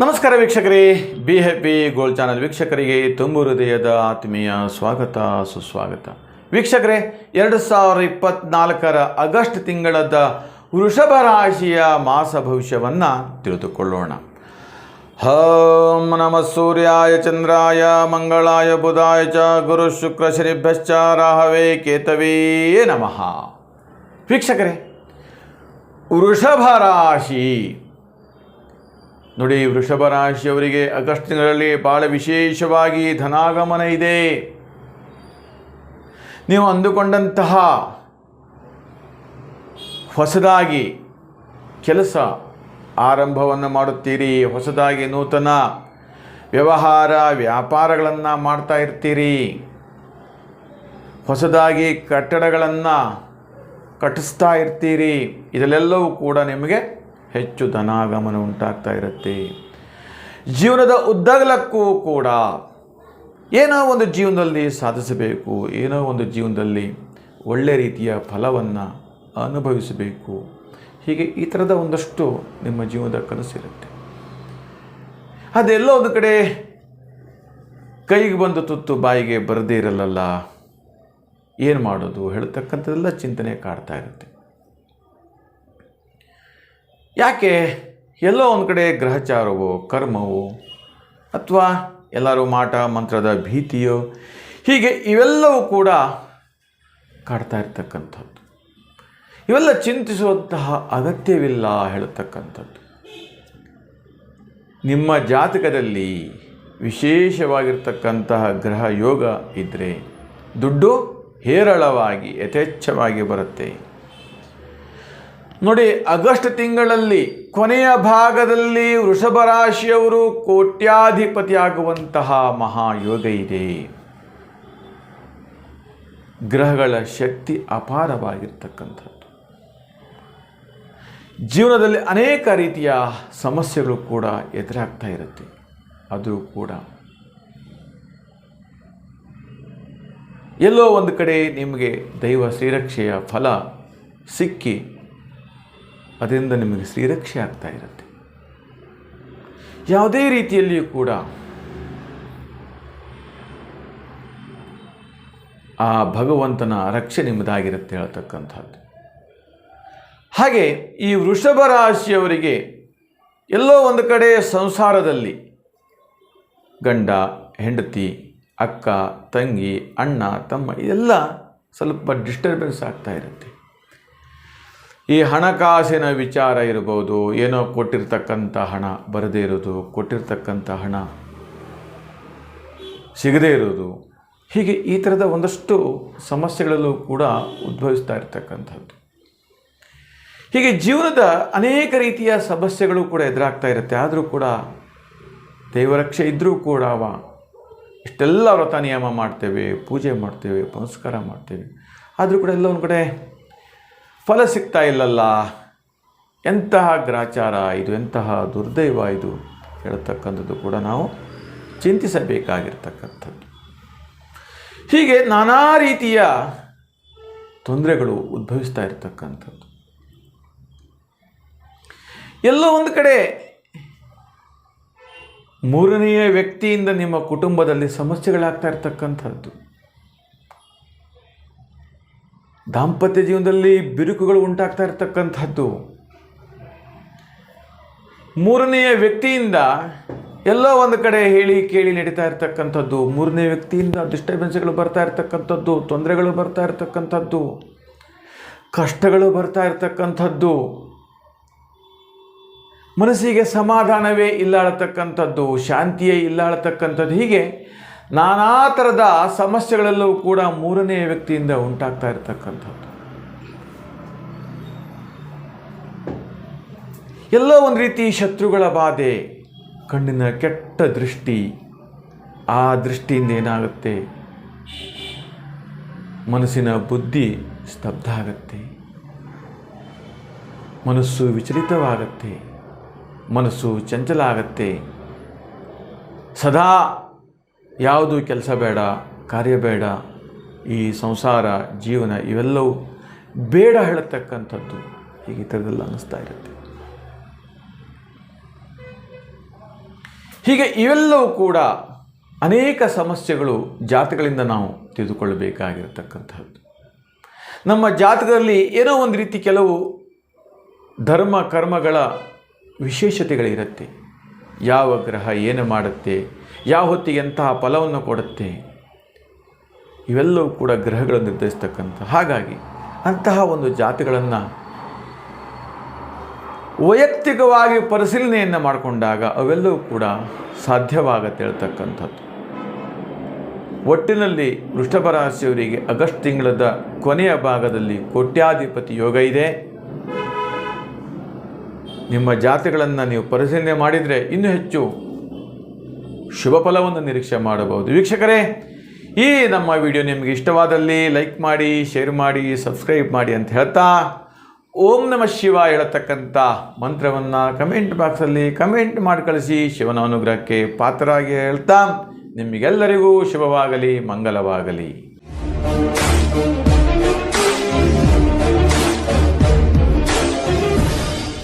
ನಮಸ್ಕಾರ ವೀಕ್ಷಕರೇ. Be happy gold channel ವೀಕ್ಷಕರಿಗೆ ತುಂಬು ಹೃದಯದ ಆತ್ಮೀಯ ಸ್ವಾಗತ, ಸುಸ್ವಾಗತ. ವೀಕ್ಷಕರೇ, ಎರಡು ಸಾವಿರದ ಇಪ್ಪತ್ನಾಲ್ಕರ ಆಗಸ್ಟ್ ತಿಂಗಳದ ವೃಷಭ ರಾಶಿಯ ಮಾಸ ಭವಿಷ್ಯವನ್ನು ತಿಳಿದುಕೊಳ್ಳೋಣ. ಹಂ ನಮ ಸೂರ್ಯಾಯ, ಚಂದ್ರಾಯ, ಮಂಗಳಾಯ, ಬುಧಾಯ ಚ, ಗುರು ಶುಕ್ರ ಶನಿಭ್ಯಶ್ಚ, ರಾಹವೇ, ಕೇತವೇ ನಮಃ. ವೀಕ್ಷಕರೇ, ವೃಷಭ ರಾಶಿ ನೋಡಿ ವೃಷಭ ರಾಶಿಯವರಿಗೆ ಆಗಸ್ಟ್ ತಿಂಗಳಲ್ಲಿ ಭಾಳ ವಿಶೇಷವಾಗಿ ಧನಾಗಮನ ಇದೆ. ನೀವು ಅಂದುಕೊಂಡಂತಹ ಹೊಸದಾಗಿ ಕೆಲಸ ಆರಂಭವನ್ನು ಮಾಡುತ್ತೀರಿ. ಹೊಸದಾಗಿ ನೂತನ ವ್ಯವಹಾರ, ವ್ಯಾಪಾರಗಳನ್ನು ಮಾಡ್ತಾ ಇರ್ತೀರಿ. ಹೊಸದಾಗಿ ಕಟ್ಟಡಗಳನ್ನು ಕಟ್ಟಿಸ್ತಾ ಇರ್ತೀರಿ. ಇದೆಲ್ಲವೂ ಕೂಡ ನಿಮಗೆ ಹೆಚ್ಚು ಧನಾಗಮನ ಉಂಟಾಗ್ತಾ ಇರುತ್ತೆ. ಜೀವನದ ಉದ್ದಗಲಕ್ಕೂ ಕೂಡ ಏನೋ ಒಂದು ಜೀವನದಲ್ಲಿ ಸಾಧಿಸಬೇಕು, ಏನೋ ಒಂದು ಜೀವನದಲ್ಲಿ ಒಳ್ಳೆ ರೀತಿಯ ಫಲವನ್ನು ಅನುಭವಿಸಬೇಕು. ಹೀಗೆ ಈ ಥರದ ಒಂದಷ್ಟು ನಿಮ್ಮ ಜೀವನದ ಕನಸಿರುತ್ತೆ ಅದೆಲ್ಲೋ ಒಂದು ಕಡೆ ಕೈಗೆ ಬಂದು ತುತ್ತು ಬಾಯಿಗೆ ಬರದೇ ಇರಲ್ಲಲ್ಲ. ಏನು ಮಾಡೋದು? ಹೇಳ್ತಕ್ಕಂಥದ್ದೆಲ್ಲ ಚಿಂತನೆ ಕಾಡ್ತಾ ಇರುತ್ತೆ. ಯಾಕೆ ಎಲ್ಲೋ ಒಂದು ಕಡೆ ಗ್ರಹಚಾರವೋ, ಕರ್ಮವೋ, ಅಥವಾ ಎಲ್ಲರೂ ಮಾಟ, ಮಂತ್ರದ ಭೀತಿಯೋ, ಹೀಗೆ ಇವೆಲ್ಲವೂ ಕೂಡ ಕಾಡ್ತಾ ಇರ್ತಕ್ಕಂಥದ್ದು. ಇವೆಲ್ಲ ಚಿಂತಿಸುವಂತಹ ಅಗತ್ಯವಿಲ್ಲ ಹೇಳತಕ್ಕಂಥದ್ದು. ನಿಮ್ಮ ಜಾತಕದಲ್ಲಿ ವಿಶೇಷವಾಗಿರ್ತಕ್ಕಂತಹ ಗ್ರಹ ಯೋಗ ಇದ್ದರೆ ದುಡ್ಡು ಹೇರಳವಾಗಿ, ಯಥೇಚ್ಛವಾಗಿ ಬರುತ್ತೆ. ನೋಡಿ, ಆಗಸ್ಟ್ ತಿಂಗಳಲ್ಲಿ ಕೊನೆಯ ಭಾಗದಲ್ಲಿ ವೃಷಭ ರಾಶಿಯವರು ಕೋಟ್ಯಾಧಿಪತಿಯಾಗುವಂತಹ ಮಹಾಯೋಗ ಇದೆ. ಗ್ರಹಗಳ ಶಕ್ತಿ ಅಪಾರವಾಗಿರ್ತಕ್ಕಂಥದ್ದು. ಜೀವನದಲ್ಲಿ ಅನೇಕ ರೀತಿಯ ಸಮಸ್ಯೆಗಳು ಕೂಡ ಎದುರಾಗ್ತಾ ಇರುತ್ತೆ. ಅದು ಕೂಡ ಎಲ್ಲೋ ಒಂದು ಕಡೆ ನಿಮಗೆ ದೈವ ಶ್ರೀರಕ್ಷೆಯ ಫಲ ಸಿಕ್ಕಿ ಅದರಿಂದ ನಿಮಗೆ ಶ್ರೀರಕ್ಷೆ ಆಗ್ತಾ ಇರುತ್ತೆ. ಯಾವುದೇ ರೀತಿಯಲ್ಲಿಯೂ ಕೂಡ ಆ ಭಗವಂತನ ರಕ್ಷೆ ನಿಮ್ಮದಾಗಿರುತ್ತೆ ಹೇಳ್ತಕ್ಕಂಥದ್ದು. ಹಾಗೆ ಈ ವೃಷಭ ರಾಶಿಯವರಿಗೆ ಎಲ್ಲೋ ಒಂದು ಕಡೆ ಸಂಸಾರದಲ್ಲಿ ಗಂಡ, ಹೆಂಡತಿ, ಅಕ್ಕ, ತಂಗಿ, ಅಣ್ಣ, ತಮ್ಮ ಇದೆಲ್ಲ ಸ್ವಲ್ಪ ಡಿಸ್ಟರ್ಬೆನ್ಸ್ ಆಗ್ತಾ ಇರುತ್ತೆ. ಈ ಹಣಕಾಸಿನ ವಿಚಾರ ಇರ್ಬೋದು ಏನೋ ಕೊಟ್ಟಿರ್ತಕ್ಕಂಥ ಹಣ ಬರದೇ ಇರೋದು, ಕೊಟ್ಟಿರ್ತಕ್ಕಂಥ ಹಣ ಸಿಗದೇ ಇರೋದು, ಹೀಗೆ ಈ ಥರದ ಒಂದಷ್ಟು ಸಮಸ್ಯೆಗಳಲ್ಲೂ ಕೂಡ ಉದ್ಭವಿಸ್ತಾ ಇರತಕ್ಕಂಥದ್ದು. ಹೀಗೆ ಜೀವನದ ಅನೇಕ ರೀತಿಯ ಸಮಸ್ಯೆಗಳು ಕೂಡ ಎದುರಾಗ್ತಾ ಇರುತ್ತೆ. ಆದರೂ ಕೂಡ ದೈವರಕ್ಷೆ ಇದ್ದರೂ ಕೂಡ ಅವ ಇಷ್ಟೆಲ್ಲ ವ್ರತ ನಿಯಮ ಮಾಡ್ತೇವೆ, ಪೂಜೆ ಮಾಡ್ತೇವೆ, ಪುನಸ್ಕಾರ ಮಾಡ್ತೇವೆ. ಆದರೂ ಕೂಡ ಎಲ್ಲ ಒಂದು ಕಡೆ ಫಲ ಸಿಗ್ತಾ ಇಲ್ಲಲ್ಲ. ಎಂತಹ ಗ್ರಾಚಾರ ಇದು, ಎಂತಹ ದುರ್ದೈವ ಇದು ಹೇಳ್ತಕ್ಕಂಥದ್ದು ಕೂಡ ನಾವು ಚಿಂತಿಸಬೇಕಾಗಿರ್ತಕ್ಕಂಥದ್ದು. ಹೀಗೆ ನಾನಾ ರೀತಿಯ ತೊಂದರೆಗಳು ಉದ್ಭವಿಸ್ತಾ ಇರತಕ್ಕಂಥದ್ದು. ಎಲ್ಲೋ ಒಂದು ಕಡೆ ಮೂರನೆಯ ವ್ಯಕ್ತಿಯಿಂದ ನಿಮ್ಮ ಕುಟುಂಬದಲ್ಲಿ ಸಮಸ್ಯೆಗಳಾಗ್ತಾ ಇರ್ತಕ್ಕಂಥದ್ದು. ದಾಂಪತ್ಯ ಜೀವನದಲ್ಲಿ ಬಿರುಕುಗಳು ಉಂಟಾಗ್ತಾ ಇರ್ತಕ್ಕಂಥದ್ದು. ಮೂರನೆಯ ವ್ಯಕ್ತಿಯಿಂದ ಎಲ್ಲ ಒಂದು ಕಡೆ ಹೇಳಿ ಕೇಳಿ ನಡೀತಾ ಇರ್ತಕ್ಕಂಥದ್ದು. ಮೂರನೇ ವ್ಯಕ್ತಿಯಿಂದ ಡಿಸ್ಟರ್ಬೆನ್ಸ್ಗಳು ಬರ್ತಾ ಇರ್ತಕ್ಕಂಥದ್ದು, ತೊಂದರೆಗಳು ಬರ್ತಾ ಇರ್ತಕ್ಕಂಥದ್ದು, ಕಷ್ಟಗಳು ಬರ್ತಾ ಇರ್ತಕ್ಕಂಥದ್ದು. ಮನಸ್ಸಿಗೆ ಸಮಾಧಾನವೇ ಇಲ್ಲಾಳತಕ್ಕಂಥದ್ದು, ಶಾಂತಿಯೇ ಇಲ್ಲಾಳತಕ್ಕಂಥದ್ದು. ಹೀಗೆ ನಾನಾ ಥರದ ಸಮಸ್ಯೆಗಳಲ್ಲೂ ಕೂಡ ಮೂರನೇ ವ್ಯಕ್ತಿಯಿಂದ ಉಂಟಾಗ್ತಾ ಇರತಕ್ಕಂಥದ್ದು. ಎಲ್ಲೋ ಒಂದು ರೀತಿ ಶತ್ರುಗಳ ಬಾಧೆ, ಕಣ್ಣಿನ ಕೆಟ್ಟ ದೃಷ್ಟಿ, ಆ ದೃಷ್ಟಿಯಿಂದ ಏನಾಗುತ್ತೆ? ಮನಸ್ಸಿನ ಬುದ್ಧಿ ಸ್ತಬ್ಧ ಆಗುತ್ತೆ. ಮನಸ್ಸು ವಿಚಲಿತವಾಗತ್ತೆ. ಮನಸ್ಸು ಚಂಚಲ ಆಗತ್ತೆ. ಸದಾ ಯಾವುದು ಕೆಲಸ ಬೇಡ, ಕಾರ್ಯ ಬೇಡ, ಈ ಸಂಸಾರ, ಜೀವನ ಇವೆಲ್ಲವೂ ಬೇಡ ಹೇಳತಕ್ಕಂಥದ್ದು ಹೀಗೆ ಈ ಥರದಲ್ಲಿ ಅನ್ನಿಸ್ತಾ ಇರುತ್ತೆ. ಹೀಗೆ ಇವೆಲ್ಲವೂ ಕೂಡ ಅನೇಕ ಸಮಸ್ಯೆಗಳು ಜಾತಿಗಳಿಂದ ನಾವು ತಿಳಿದುಕೊಳ್ಳಬೇಕಾಗಿರತಕ್ಕಂಥದ್ದು. ನಮ್ಮ ಜಾತಕದಲ್ಲಿ ಏನೋ ಒಂದು ರೀತಿ ಕೆಲವು ಧರ್ಮ, ಕರ್ಮಗಳ ವಿಶೇಷತೆಗಳಿರುತ್ತೆ. ಯಾವ ಗ್ರಹ ಏನು ಮಾಡುತ್ತೆ, ಯಾವ ಹೊತ್ತಿಗೆ ಎಂತಹ ಫಲವನ್ನು ಕೊಡುತ್ತೆ, ಇವೆಲ್ಲವೂ ಕೂಡ ಗ್ರಹಗಳು ನಿರ್ಧರಿಸ್ತಕ್ಕಂಥ ಹಾಗಾಗಿ ಅಂತಹ ಒಂದು ಜಾತಿಗಳನ್ನು ವೈಯಕ್ತಿಕವಾಗಿ ಪರಿಶೀಲನೆಯನ್ನು ಮಾಡಿಕೊಂಡಾಗ ಅವೆಲ್ಲವೂ ಕೂಡ ಸಾಧ್ಯವಾಗತ್ತೆ ಹೇಳ್ತಕ್ಕಂಥದ್ದು. ಒಟ್ಟಿನಲ್ಲಿ ವೃಷಭ ರಾಶಿಯವರಿಗೆ ಆಗಸ್ಟ್ ತಿಂಗಳದ ಕೊನೆಯ ಭಾಗದಲ್ಲಿ ಕೋಟ್ಯಾಧಿಪತಿ ಯೋಗ ಇದೆ. ನಿಮ್ಮ ಜಾತಿಗಳನ್ನು ನೀವು ಪರಿಶೀಲನೆ ಮಾಡಿದರೆ ಇನ್ನೂ ಹೆಚ್ಚು ಶುಭ ಫಲವನ್ನು ನಿರೀಕ್ಷೆ ಮಾಡಬಹುದು. ವೀಕ್ಷಕರೇ, ಈ ನಮ್ಮ ವಿಡಿಯೋ ನಿಮಗೆ ಇಷ್ಟವಾದಲ್ಲಿ ಲೈಕ್ ಮಾಡಿ, ಶೇರ್ ಮಾಡಿ, ಸಬ್ಸ್ಕ್ರೈಬ್ ಮಾಡಿ ಅಂತ ಹೇಳ್ತಾ ಓಂ ನಮ ಶಿವ ಹೇಳತಕ್ಕಂಥ ಮಂತ್ರವನ್ನು ಕಮೆಂಟ್ ಬಾಕ್ಸಲ್ಲಿ ಕಮೆಂಟ್ ಮಾಡಿ ಕಳಿಸಿ, ಶಿವನ ಅನುಗ್ರಹಕ್ಕೆ ಪಾತ್ರರಾಗಿ ಹೇಳ್ತಾ ನಿಮಗೆಲ್ಲರಿಗೂ ಶುಭವಾಗಲಿ, ಮಂಗಲವಾಗಲಿ.